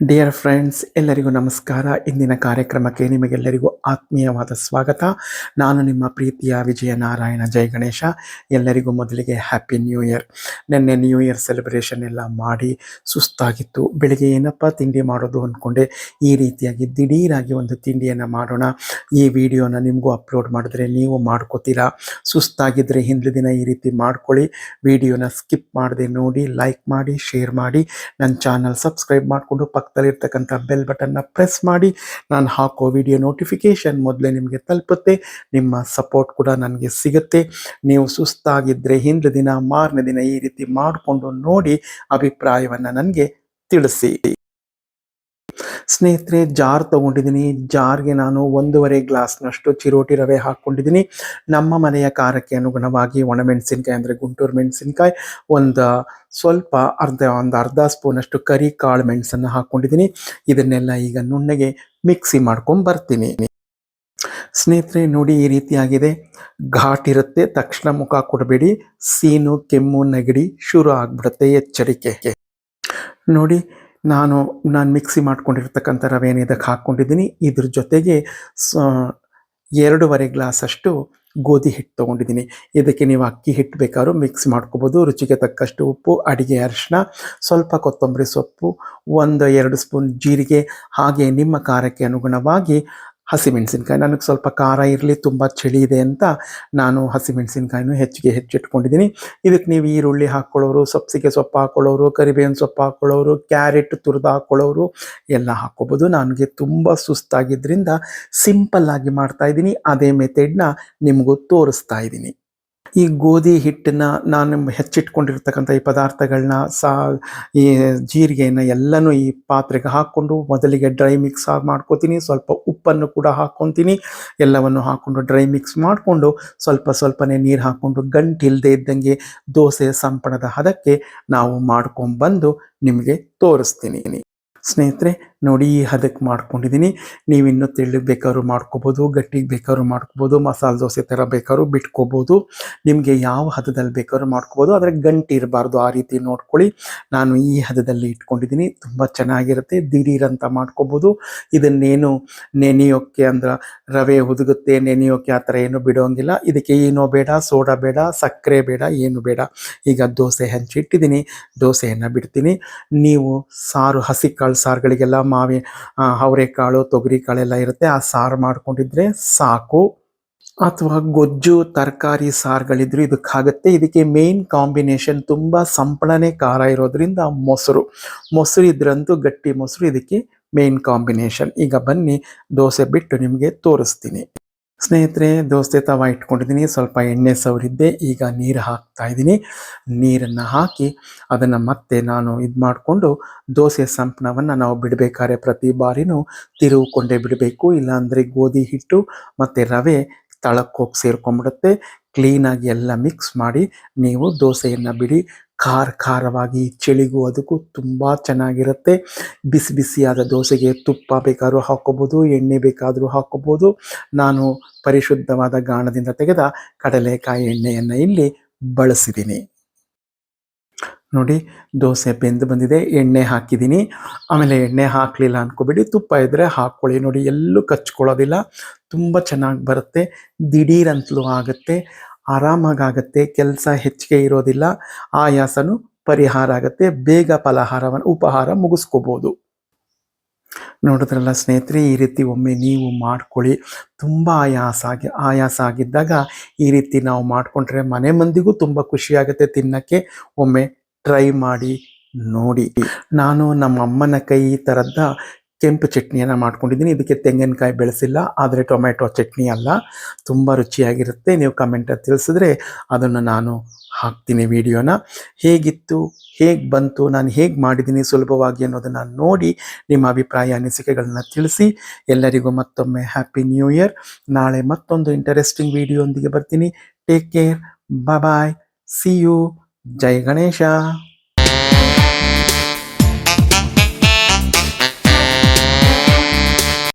Dear friends ಎಲ್ಲರಿಗೂ ನಮಸ್ಕಾರ. ಇಂದಿನ ಕಾರ್ಯಕ್ರಮಕ್ಕೆ ನಿಮಗೆಲ್ಲರಿಗೂ ಆತ್ಮೀಯವಾದ ಸ್ವಾಗತ. ನಾನು ನಿಮ್ಮ ಪ್ರೀತಿಯ ವಿಜಯ ನಾರಾಯಣ ಜೈ ಗಣೇಶ. ಎಲ್ಲರಿಗೂ ಮೊದಲಿಗೆ ಹ್ಯಾಪಿ ನ್ಯೂ ಇಯರ್ ನಿನ್ನೆ ನ್ಯೂ ಇಯರ್ ಸೆಲೆಬ್ರೇಷನ್ ಎಲ್ಲ ಮಾಡಿ ಸುಸ್ತಾಗಿತ್ತು. ಬೆಳಿಗ್ಗೆ ಏನಪ್ಪ ತಿಂಡಿ ಮಾಡೋದು ಅಂದ್ಕೊಂಡೆ ಈ ರೀತಿಯಾಗಿ ದಿಢೀರಾಗಿ ಒಂದು ತಿಂಡಿಯನ್ನು ಮಾಡೋಣ. ಈ ವಿಡಿಯೋನ ನಿಮಗೂ ಅಪ್ಲೋಡ್ ಮಾಡಿದ್ರೆ ನೀವು ಮಾಡ್ಕೋತೀರಾ. ಸುಸ್ತಾಗಿದ್ದರೆ ಹಿಂದಿನ ದಿನ ಈ ರೀತಿ ಮಾಡ್ಕೊಳ್ಳಿ. ವಿಡಿಯೋನ ಸ್ಕಿಪ್ ಮಾಡದೆ ನೋಡಿ ಲೈಕ್ ಮಾಡಿ ಶೇರ್ ಮಾಡಿ. ನನ್ನ ಚಾನಲ್ ಸಬ್ಸ್ಕ್ರೈಬ್ ಮಾಡಿಕೊಂಡು ಪಕ್ಕದಲ್ಲಿರ್ತಕ್ಕಂಥ ಬೆಲ್ ಬಟನ್ನ ಪ್ರೆಸ್ ಮಾಡಿ, ನಾನು ಹಾಕೋ ವಿಡಿಯೋ ನೋಟಿಫಿಕೇಷನ್ ಮೊದಲೇ ನಿಮಗೆ ತಲುಪುತ್ತೆ. ನಿಮ್ಮ ಸಪೋರ್ಟ್ ಕೂಡ ನನಗೆ ಸಿಗುತ್ತೆ. ನೀವು ಸುಸ್ತಾಗಿದ್ದರೆ ಹಿಂದೆ ದಿನ, ಮಾರನೇ ದಿನ ಈ ರೀತಿ ಮಾಡಿಕೊಂಡು ನೋಡಿ ಅಭಿಪ್ರಾಯವನ್ನು ನನಗೆ ತಿಳಿಸಿ. ಸ್ನೇಹಿತರೆ, ಜಾರ್ ತಗೊಂಡಿದ್ದೀನಿ. ಜಾರ್ಗೆ ನಾನು ಒಂದೂವರೆ ಗ್ಲಾಸ್ನಷ್ಟು ಚಿರೋಟಿ ರವೆ ಹಾಕ್ಕೊಂಡಿದ್ದೀನಿ. ನಮ್ಮ ಮನೆಯ ಖಾರಕ್ಕೆ ಅನುಗುಣವಾಗಿ ಒಣಮೆಣಸಿನ್ಕಾಯಿ ಅಂದರೆ ಗುಂಟೂರು ಮೆಣಸಿನ್ಕಾಯಿ, ಒಂದು ಸ್ವಲ್ಪ ಅರ್ಧ, ಒಂದು ಅರ್ಧ ಸ್ಪೂನಷ್ಟು ಕರಿ ಕಾಳು ಮೆಣಸನ್ನು ಹಾಕ್ಕೊಂಡಿದ್ದೀನಿ. ಇದನ್ನೆಲ್ಲ ಈಗ ನುಣ್ಣಗೆ ಮಿಕ್ಸಿ ಮಾಡ್ಕೊಂಡು ಬರ್ತೀನಿ. ಸ್ನೇಹಿತರೆ, ನೋಡಿ ಈ ರೀತಿಯಾಗಿದೆ. ಘಾಟ್ ಇರುತ್ತೆ, ತಕ್ಷಣ ಮುಖ ಕೊಡಬೇಡಿ. ಸೀನು, ಕೆಮ್ಮು, ನೆಗಡಿ ಶುರು ಆಗ್ಬಿಡುತ್ತೆ ಎಚ್ಚರಿಕೆ ನೋಡಿ ನಾನು ನಾನು ಮಿಕ್ಸಿ ಮಾಡ್ಕೊಂಡಿರ್ತಕ್ಕಂಥ ರವೆನ ಇದಕ್ಕೆ ಹಾಕ್ಕೊಂಡಿದ್ದೀನಿ. ಇದ್ರ ಜೊತೆಗೆ ಸ, ಎರಡೂವರೆ ಗ್ಲಾಸಷ್ಟು ಗೋಧಿ ಹಿಟ್ಟು ತೊಗೊಂಡಿದ್ದೀನಿ. ಇದಕ್ಕೆ ನೀವು ಅಕ್ಕಿ ಹಿಟ್ಟು ಬೇಕಾದ್ರೂ ಮಿಕ್ಸ್ ಮಾಡ್ಕೋಬೋದು. ರುಚಿಗೆ ತಕ್ಕಷ್ಟು ಉಪ್ಪು, ಅಡಿಗೆ ಅರಿಶಿನ ಸ್ವಲ್ಪ ಕೊತ್ತಂಬರಿ ಸೊಪ್ಪು, ಒಂದು ಎರಡು ಸ್ಪೂನ್ ಜೀರಿಗೆ, ಹಾಗೆ ನಿಮ್ಮ ಖಾರಕ್ಕೆ ಅನುಗುಣವಾಗಿ ಹಸಿಮೆಣಸಿನ್ಕಾಯಿ. ನನಗೆ ಸ್ವಲ್ಪ ಖಾರ ಇರಲಿ, ತುಂಬ ಚಳಿ ಇದೆ ಅಂತ ನಾನು ಹಸಿಮೆಣಸಿನ್ಕಾಯಿನೂ ಹೆಚ್ಚಿಗೆ ಹೆಚ್ಚಿಟ್ಕೊಂಡಿದ್ದೀನಿ ಇದಕ್ಕೆ ನೀವು ಈರುಳ್ಳಿ ಹಾಕ್ಕೊಳ್ಳೋರು ಸಬ್ಸಿಗೆ ಸೊಪ್ಪು ಹಾಕ್ಕೊಳ್ಳೋರು ಕರಿಬೇವಿನ ಸೊಪ್ಪು ಹಾಕ್ಕೊಳ್ಳೋರು ಕ್ಯಾರೆಟ್ ತುರಿದು ಹಾಕ್ಕೊಳ್ಳೋರು ಎಲ್ಲ ಹಾಕ್ಕೋಬೋದು. ನನಗೆ ತುಂಬ ಸುಸ್ತಾಗಿದ್ದರಿಂದ ಸಿಂಪಲ್ಲಾಗಿ ಮಾಡ್ತಾಯಿದ್ದೀನಿ ಅದೇ ಮೆಥೆಡ್ನ ನಿಮಗೂ ತೋರಿಸ್ತಾ ಇದ್ದೀನಿ ಈ ಗೋಧಿ ಹಿಟ್ಟನ್ನ ನಾನು ಹೆಚ್ಚಿಟ್ಕೊಂಡಿರ್ತಕ್ಕಂಥ ಈ ಪದಾರ್ಥಗಳನ್ನ ಸಾ, ಈ ಜೀರಿಗೆಯನ್ನು ಎಲ್ಲನೂ ಈ ಪಾತ್ರೆಗೆ ಹಾಕ್ಕೊಂಡು ಮೊದಲಿಗೆ ಡ್ರೈ ಮಿಕ್ಸ್ ಮಾಡ್ಕೋತೀನಿ, ಸ್ವಲ್ಪ ಉಪ್ಪನ್ನು ಕೂಡ ಹಾಕ್ಕೊತೀನಿ, ಎಲ್ಲವನ್ನು ಹಾಕ್ಕೊಂಡು ಡ್ರೈ ಮಿಕ್ಸ್ ಮಾಡಿಕೊಂಡು ಸ್ವಲ್ಪ ಸ್ವಲ್ಪನೇ ನೀರು ಹಾಕ್ಕೊಂಡು ಗಂಟಿಲ್ಲದೆ ಇದ್ದಂಗೆ ದೋಸೆ ಸಂಪಣದ ಹದಕ್ಕೆ ನಾವು ಮಾಡ್ಕೊಂಡ್ಬಂದು ನಿಮಗೆ ತೋರಿಸ್ತೀನಿ. ಸ್ನೇಹಿತರೆ ನೋಡಿ ಈ ಹದಕ್ಕೆ ಮಾಡ್ಕೊಂಡಿದ್ದೀನಿ. ನೀವು ಇನ್ನೂ ತೆಳ್ಳಗೆ ಬೇಕಾದ್ರೂ ಮಾಡ್ಕೋಬೋದು, ಗಟ್ಟಿಗೆ ಬೇಕಾದ್ರೂ ಮಾಡ್ಕೋಬೋದು, ಮಸಾಲೆ ದೋಸೆ ಥರ ಬೇಕಾದ್ರೂ ಬಿಟ್ಕೋಬೋದು. ನಿಮಗೆ ಯಾವ ಹದದಲ್ಲಿ ಬೇಕಾದ್ರೂ ಮಾಡ್ಕೋಬೋದು. ಆದರೆ ಗಂಟು ಇರಬಾರ್ದು, ಆ ರೀತಿ ನೋಡ್ಕೊಳ್ಳಿ. ನಾನು ಈ ಹದದಲ್ಲಿ ಇಟ್ಕೊಂಡಿದ್ದೀನಿ. ತುಂಬ ಚೆನ್ನಾಗಿರುತ್ತೆ. ದಿಢೀರಂತ ಮಾಡ್ಕೋಬೋದು. ಇದನ್ನೇನು ನೆನೆಯೋಕ್ಕೆ ಅಂದ್ರೆ ರವೆ ಹುದುಗುತ್ತೆ ನೆನೆಯೋಕ್ಕೆ ಆ ಥರ ಏನು ಬಿಡೋಂಗಿಲ್ಲ. ಇದಕ್ಕೆ ಏನೋ ಬೇಡ, ಸೋಡಾ ಬೇಡ, ಸಕ್ಕರೆ ಬೇಡ, ಏನು ಬೇಡ. ಈಗ ದೋಸೆ ಹಂಚಿಟ್ಟಿದ್ದೀನಿ. ದೋಸೆಯನ್ನು ಬಿಡ್ತೀನಿ. ನೀವು ಸಾರು, ಹಸಿ ಕಾಳು ಸಾರುಗಳಿಗೆಲ್ಲ ಮಾವಿ ಅವರೆಕಾಳು ತೊಗರಿ ಕಾಳೆಲ್ಲ ಇರುತ್ತೆ. ಆ ಸಾರು ಮಾಡ್ಕೊಂಡಿದ್ರೆ ಸಾಕು. ಅಥವಾ ಗೊಜ್ಜು, ತರಕಾರಿ ಸಾರುಗಳಿದ್ರು ಇದಕ್ಕಾಗುತ್ತೆ. ಇದಕ್ಕೆ ಮೇನ್ ಕಾಂಬಿನೇಷನ್ ತುಂಬ ಸಂಪಳನೆ ಖಾರ ಇರೋದ್ರಿಂದ ಮೊಸರು. ಮೊಸರು ಇದ್ರಂತೂ ಗಟ್ಟಿ ಮೊಸರು ಇದಕ್ಕೆ ಮೇನ್ ಕಾಂಬಿನೇಷನ್ ಈಗ ಬನ್ನಿ, ದೋಸೆ ಬಿಟ್ಟು ನಿಮಗೆ ತೋರಿಸ್ತೀನಿ. ಸ್ನೇಹಿತರೆ ದೋಸೆ ತವ ಇಟ್ಕೊಂಡಿದ್ದೀನಿ. ಸ್ವಲ್ಪ ಎಣ್ಣೆ ಸವರಿದ್ದೆ. ಈಗ ನೀರು ಹಾಕ್ತಾ ಇದ್ದೀನಿ. ನೀರನ್ನು ಹಾಕಿ ಅದನ್ನು ಮತ್ತೆ ನಾನು ಇದು ಮಾಡಿಕೊಂಡು ದೋಸೆ ಸಂಪಣವನ್ನು ನಾವು ಬಿಡಬೇಕಾದ್ರೆ ಪ್ರತಿ ಬಾರಿನೂ ತಿರುವುಕೊಂಡೇ ಬಿಡಬೇಕು. ಇಲ್ಲಾಂದರೆ ಗೋಧಿ ಹಿಟ್ಟು ಮತ್ತು ರವೆ ತಳಕ್ಕೆ ಹೋಗಿ ಸೇರ್ಕೊಂಡ್ಬಿಡುತ್ತೆ ಕ್ಲೀನಾಗಿ ಎಲ್ಲ ಮಿಕ್ಸ್ ಮಾಡಿ ನೀವು ದೋಸೆಯನ್ನು ಬಿಡಿ. ಖಾರ ಖಾರವಾಗಿ ಚಳಿಗೂ ಅದಕ್ಕೂ ತುಂಬ ಚೆನ್ನಾಗಿರುತ್ತೆ. ಬಿಸಿ ಬಿಸಿಯಾದ ದೋಸೆಗೆ ತುಪ್ಪ ಬೇಕಾದರೂ ಹಾಕ್ಕೋಬೋದು, ಎಣ್ಣೆ ಬೇಕಾದರೂ ಹಾಕ್ಕೋಬೋದು. ನಾನು ಪರಿಶುದ್ಧವಾದ ಗಾಣದಿಂದ ತೆಗೆದ ಕಡಲೆಕಾಯಿ ಎಣ್ಣೆಯನ್ನು ಇಲ್ಲಿ ಬಳಸಿದ್ದೀನಿ ನೋಡಿ, ದೋಸೆ ಬೆಂದು ಬಂದಿದೆ, ಎಣ್ಣೆ ಹಾಕಿದ್ದೀನಿ ಆಮೇಲೆ ಎಣ್ಣೆ ಹಾಕಲಿಲ್ಲ ಅಂದ್ಕೋಬೇಡಿ ತುಪ್ಪ ಇದ್ದರೆ ಹಾಕ್ಕೊಳ್ಳಿ. ನೋಡಿ, ಎಲ್ಲೂ ಕಚ್ಕೊಳ್ಳೋದಿಲ್ಲ, ತುಂಬ ಚೆನ್ನಾಗಿ ಬರುತ್ತೆ, ದಿಢೀರಂತಲೂ ಆಗುತ್ತೆ. ಆರಾಮಾಗುತ್ತೆ ಕೆಲಸ ಹೆಚ್ಚಿಗೆ ಇರೋದಿಲ್ಲ, ಆಯಾಸನು ಪರಿಹಾರ ಆಗುತ್ತೆ, ಬೇಗ ಫಲಹಾರವನ್ನು, ಉಪಹಾರ ಮುಗಿಸ್ಕೋಬೋದು. ನೋಡಿದ್ರಲ್ಲ ಸ್ನೇಹಿತರೆ, ಈ ರೀತಿ ಒಮ್ಮೆ ನೀವು ಮಾಡ್ಕೊಳ್ಳಿ. ತುಂಬ ಆಯಾಸ ಆಗಿ, ಆಯಾಸ ಆಗಿದ್ದಾಗ ಈ ರೀತಿ ನಾವು ಮಾಡಿಕೊಂಡ್ರೆ ಮನೆ ಮಂದಿಗೂ ತುಂಬ ಖುಷಿಯಾಗುತ್ತೆ ತಿನ್ನಕ್ಕೆ. ಒಮ್ಮೆ ಟ್ರೈ ಮಾಡಿ ನೋಡಿ. ನಾನು ನಮ್ಮ ಅಮ್ಮನ ಕೈ ಥರದ ಕೆಂಪು ಚಟ್ನಿಯನ್ನು ಮಾಡ್ಕೊಂಡಿದ್ದೀನಿ. ಇದಕ್ಕೆ ತೆಂಗಿನಕಾಯಿ ಬೆಳೆಸಿಲ್ಲ, ಆದರೆ ಟೊಮೆಟೊ ಚಟ್ನಿ ಅಲ್ಲ. ತುಂಬ ರುಚಿಯಾಗಿರುತ್ತೆ. ನೀವು ಕಮೆಂಟಲ್ಲಿ ತಿಳಿಸಿದ್ರೆ ಅದನ್ನು ನಾನು ಹಾಕ್ತೀನಿ ವಿಡಿಯೋನ. ಹೇಗಿತ್ತು? ಹೇಗೆ ಬಂತು? ನಾನು ಹೇಗೆ ಮಾಡಿದ್ದೀನಿ ಸುಲಭವಾಗಿ ಅನ್ನೋದನ್ನು ನೋಡಿ ನಿಮ್ಮ ಅಭಿಪ್ರಾಯ, ಅನಿಸಿಕೆಗಳನ್ನ ತಿಳಿಸಿ. ಎಲ್ಲರಿಗೂ ಮತ್ತೊಮ್ಮೆ ಹ್ಯಾಪಿ ನ್ಯೂ ಇಯರ್ ನಾಳೆ ಮತ್ತೊಂದು ಇಂಟರೆಸ್ಟಿಂಗ್ ವಿಡಿಯೋ ಬರ್ತೀನಿ. Take care bye see you Jai Ganesha.